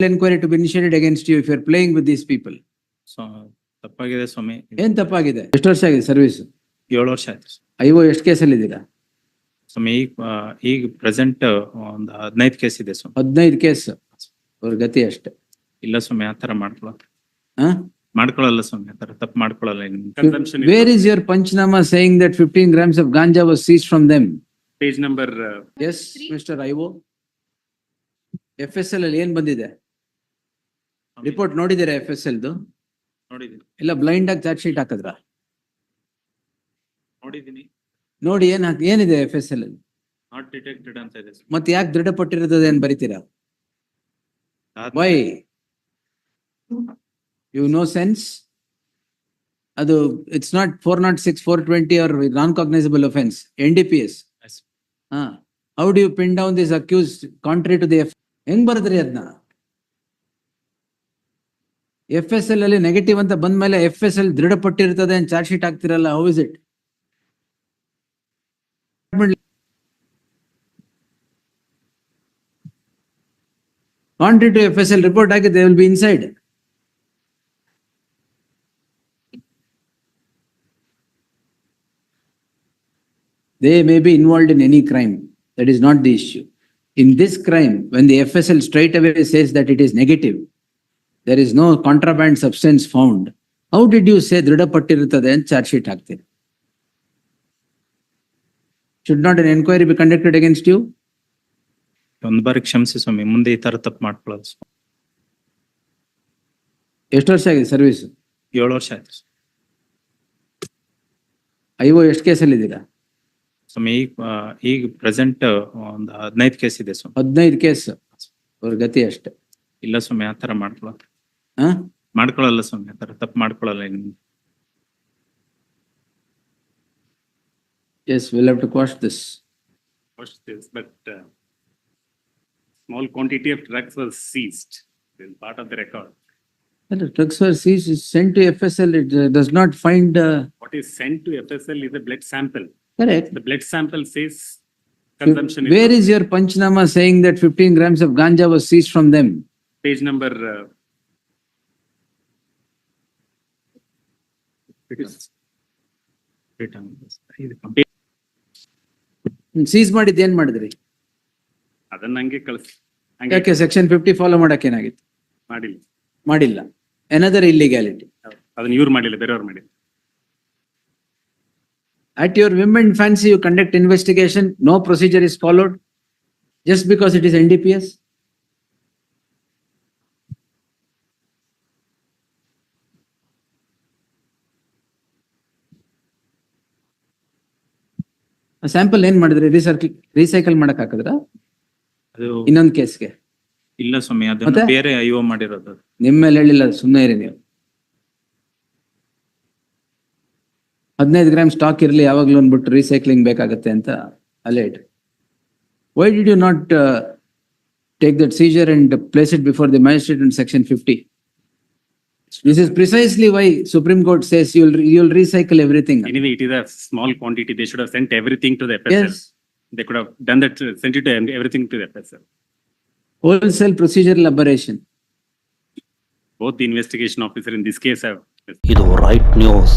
inquiry to be initiated against you if you're playing with these people. So ತಪ್ಪಾಗಿದೆ ಸ್ವಾಮಿ. ಏನ್ ತಪ್ಪಾಗಿದೆ? ಎಷ್ಟು ವರ್ಷ ಆಗಿದೆ ಸರ್ವಿಸ್ ಏಳು ವರ್ಷ ಆಯ್ತು ಐವ ಎಷ್ಟು ಕೇಸಲ್ಲಿ ಇದ್ದೀರಾ? ಸ್ವಾಮಿ ಈಗ ಆ, ಈಗ ಪ್ರೆಸೆಂಟ್ ಒಂದು ಹದಿನೈದು ಕೇಸ್ ಇದೆ ಸ್ವಾಮಿ. ಹದಿನೈದು ಕೇಸ್ ಅವ್ರ ಗತಿ ಅಷ್ಟೇ. ಇಲ್ಲ ಸ್ವಾಮಿ ಆತರ ತರ ಹಾ ಮಾಡ್ಕೊಳಲ್ಲ ಸ್ವಾಮಿ ಆತರ ತಪ್ಪು ಮಾಡ್ಕೊಳಲ್ಲ where is Where is your Panchnama fifteen grams of grams of ganja was seized from them? page number, uh, Yes, Mr. Ivo? F S L ಅಲ್ಲಿ ಏನ್ ಬಂದಿದೆ? ರಿಪೋರ್ಟ್ ನೋಡಿದಿರಾ ಎಫ್ ಎಸ್ ಎಲ್ದು ನೋಡಿದೀನಿ ಇಲ್ಲ ಬ್ಲೈಂಡ್ ಆಗಿ ಚಾರ್ಜ್ ಶೀಟ್ ಹಾಕದ್ರ? ನೋಡಿದೀನಿ ನೋಡಿ ಏನ್ ಹಾಕ್- ಏನಿದೆ F S L not detected ಅಂತ ಇದೆ. ಮತ್ತೆ ಯಾಕೆ ದೃಢಪಟ್ಟಿರೋದು ಏನ್ ಬರೀತೀರಾ? ಅದ್- ವೈ ಯು ನೋ ಸೆನ್ಸ್ ಅದು it's not four not six four twenty or non cognizable offence N D P S Yes. ಹಾ. How do you pin down this accuse contrary to the F ಹೆಂಗ್ ಬರದ್ರಿ ಅದನ್ನ F ಅಲ್ಲಿ negative ಅಂತ ಬಂದ್ಮೇಲೆ F S L ದೃಢಪಟ್ಟಿರ್ತದೆ ಅಂತ charge sheet ಹಾಕ್ತಿರಲ್ಲ how is it contrary to report ಆಗಿದೆ will be inside they may be involved in any crime. That is not the issue. In this crime, when the FSL straight away says that it is negative, there is no contraband substance found How did you say ದೃಢಪಟ್ಟಿರುತ್ತದೆ ಅಂತ charge sheet ಹಾಕ್ತೀರಿ? Should not an enquiry be conducted against you ಒಂದು ಬಾರಿ ಕ್ಷಮಿಸಿ ಸ್ವಾಮಿ ಮುಂದೆ ಈ ತರ ತಪ್ಪು ಮಾಡ್ಕೊಳ್ಳೋದು. ಎಷ್ಟು ವರ್ಷ ಆಗಿದೆ ಸರ್ವಿಸ್? ಏಳು ವರ್ಷ ಆಯ್ತು ಐವ ಎಷ್ಟು ಕೇಸಲ್ಲಿ ಇದ್ದೀರಾ? ಸ್ವಾಮಿ ಈಗ ಈಗ ಪ್ರೆಸೆಂಟ್ ಒಂದು ಹದಿನೈದು ಕೇಸ್ ಇದೆ ಸ್ವಾಮಿ ಹದಿನೈದು ಕೇಸ್ ಅವ್ರ ಗತಿ ಅಷ್ಟೇ. ಇಲ್ಲ ಸ್ವಾಮಿ ಆ ತರ ಹಾ? ಮಾಡ್ಕೊಳಲ್ಲ ಸ್ವಾಮಿ ಆತರ ತಪ್ಪು ಮಾಡ್ಕೊಳಲ್ಲ ಇನ್ನು. Yes, we'll have to quash this. watch this, but, uh, small quantity of drugs was seized. This is part of the record. And the drugs were seized, is sent to FSL, it uh, does not find, uh, What is sent to FSL is a blood sample. correct. The blood sample says consumption. Where is your Panchnama saying that fifteen grams of ganja was seized from them? Page number, seize ಮಾಡಿದ್ದು ಏನ್ ಮಾಡಿದ್ರಿ? ಅದನ್ನ ಹಂಗೆ ಕಳಿಸಿ. ಯಾಕೆ section fifty follow ಮಾಡಕ್ಕೆ ಏನಾಗಿತ್ತು? ಮಾಡಿಲ್ಲ. ಮಾಡಿಲ್ಲ. ಏನಾದರೂ ಇಲ್ಲಿ ಗ್ಯಾಲಿಟಿ ಅದನ್ನ ಇವ್ರು ಮಾಡಿಲ್ಲ ಬೇರೆಯವ್ರ ಮಾಡಿಲ್ಲ. At your women fancy you conduct investigation no procedure is followed just because it is N D P S sample ಏನ್ ಮಾಡಿದ್ರಿ? ರೀಸೈಕಲ್ ರೀಸೈಕಲ್ ಮಾಡಕ್ ಹಾಕಿದ್ರ? ಅದು ಇನ್ನೊಂದ್ ಕೇಸ್ಗೆ? ಇಲ್ಲ ಸ್ವಾಮಿ ಅದನ್ನ ಮತ್ತೆ? ಬೇರೆ ಐಒ ಮಾಡಿರೋದು. ಅದು. ನಿಮ್ಮ ಮೇಲೆ ಹೇಳಿಲ್ಲ ಸುಮ್ಮನೆ ಇರಿ ನೀವು. ಹದಿನೈದು ಗ್ರಾಮ್ ಸ್ಟಾಕ್ ಇರಲಿ ಯಾವಾಗ್ಲೂ ಅಂದ್ಬಿಟ್ಟು ರೀಸೈಕ್ಲಿಂಗ್ ಬೇಕಾಗತ್ತೆ ಅಂತ ಅಲ್ಲೇ ಇಟ್ರಿ. Why did you not take that seizure and place it before the magistrate and section fifty This is precisely why supreme court says you'll you'll recycle everything Anyway, it is a small quantity. They should have sent everything to the FSL. Yes They could have done that, uh, sent it to everything to the FSL. Wholesale procedure aberration Both the investigation officer in this case have ಇದು right news